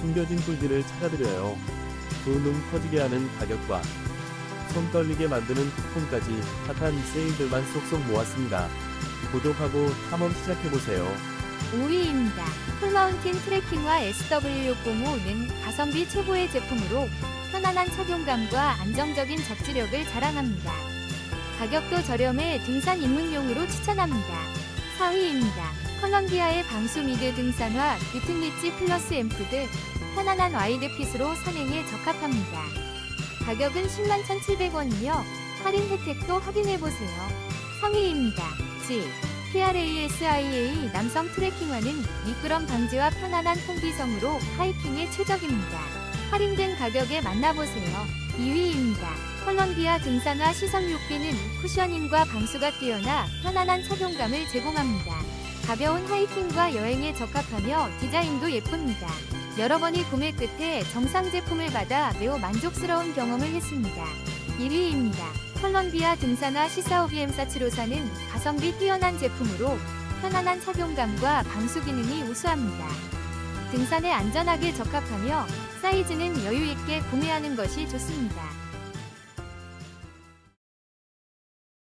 숨겨진 꿀들을 찾아드려요. 두눈 커지게 하는 가격과 손 떨리게 만드는 쿠폰까지 핫한 세일들만 쏙쏙 모았습니다. 구독하고 탐험 시작해보세요. 5위입니다. 풀마운틴 트레킹과 SW605는 가성비 최고의 제품으로 편안한 착용감과 안정적인 접지력을 자랑합니다. 가격도 저렴해 등산 입문용으로 추천합니다. 4위입니다. 컬럼비아의 방수 미드 등산화 뷰튼 리치 플러스 앰프드 편안한 와이드 핏으로 산행에 적합합니다. 가격은 101,700원이며 할인 혜택도 확인해보세요. 3위입니다. G PRASIA 남성 트레킹화는 미끄럼 방지와 편안한 통기성으로 하이킹에 최적입니다. 할인된 가격에 만나보세요. 2위입니다. 컬럼비아 등산화 시선 6비는 쿠셔닝과 방수가 뛰어나 편안한 착용감을 제공합니다. 가벼운 하이킹과 여행에 적합하며 디자인도 예쁩니다. 여러 번의 구매 끝에 정상 제품을 받아 매우 만족스러운 경험을 했습니다. 1위입니다. 컬럼비아 등산화 시사오비엠 사치로사는 가성비 뛰어난 제품으로 편안한 착용감과 방수 기능이 우수합니다. 등산에 안전하게 적합하며 사이즈는 여유 있게 구매하는 것이 좋습니다.